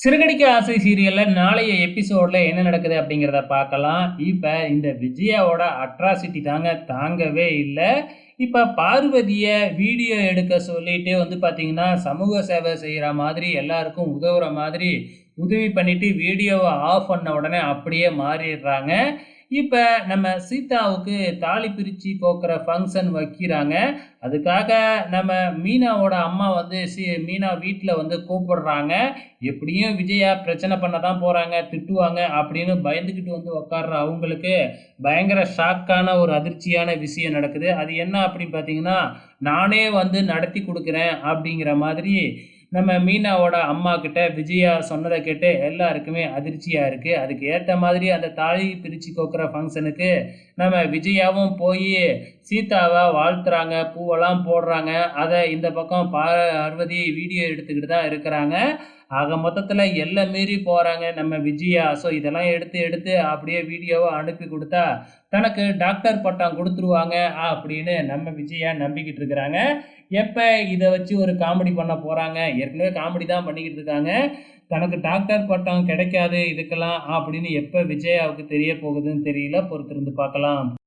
சிறுகடிக்க ஆசை சீரியலில் நாளைய எபிசோடில் என்ன நடக்குது அப்படிங்கிறத பார்க்கலாம். இப்போ இந்த விஜயாவோட அட்ராசிட்டி தாங்க தாங்கவே இல்லை இப்போ பார்வதியை வீடியோ எடுக்க சொல்லிட்டு வந்து பார்த்தீங்கன்னா, சமூக சேவை செய்கிற மாதிரி எல்லாருக்கும் உதவுற மாதிரி உதவி பண்ணிட்டு வீடியோவை ஆஃப் பண்ண உடனே அப்படியே மாறிடுறாங்க. இப்போ நம்ம சீதாவுக்கு தாலி பிரித்து கோக்குற ஃபங்க்ஷன் வைக்கிறாங்க. அதுக்காக நம்ம மீனாவோட அம்மா வந்து சி மீனா வீட்டில் வந்து கூப்பிடுறாங்க. எப்படியும் விஜயா பிரச்சனை பண்ண தான் போகிறாங்க திட்டுவாங்க அப்படின்னு பயந்துக்கிட்டு வந்து உட்கார்ற அவங்களுக்கு, பயங்கர ஷாக்கான ஒரு அதிர்ச்சியான விஷயம் நடக்குது. அது என்ன அப்படின்னு பார்த்தீங்கன்னா, நானே வந்து நடத்தி கொடுக்குறேன் அப்படிங்கிற மாதிரி நம்ம மீனாவோட அம்மாகிட்ட விஜயா சொன்னதை கேட்டு எல்லாருக்குமே அதிர்ச்சியாக இருக்கு. அதுக்கு ஏற்ற மாதிரி அந்த தாலி பிரித்து கோக்குற ஃபங்க்ஷனுக்கு நம்ம விஜயாவும் போய் சீதாவை வாழ்த்துறாங்க, பூவெல்லாம் போடுறாங்க. அதை இந்த பக்கம் பார்வதி வீடியோ எடுத்துக்கிட்டு தான் இருக்கிறாங்க. ஆக மொத்தத்தில் எல்லை மீறி போகிறாங்க நம்ம விஜயா. ஸோ இதெல்லாம் எடுத்து எடுத்து அப்படியே வீடியோவை அனுப்பி கொடுத்தா தனக்கு டாக்டர் பட்டம் கொடுத்துருவாங்க அப்படின்னு நம்ம விஜயா நம்பிக்கிட்டு இருக்கிறாங்க. எப்போ இதை வச்சு ஒரு காமெடி பண்ண போகிறாங்க ஏற்கனவே காமெடி தான் பண்ணிக்கிட்டு இருக்காங்க. தனக்கு டாக்டர் பட்டம் கிடைக்காது இதுக்கெல்லாம் அப்படின்னு எப்போ விஜயாவுக்கு தெரிய போகுதுன்னு தெரியல. பொறுத்திருந்து பார்க்கலாம்.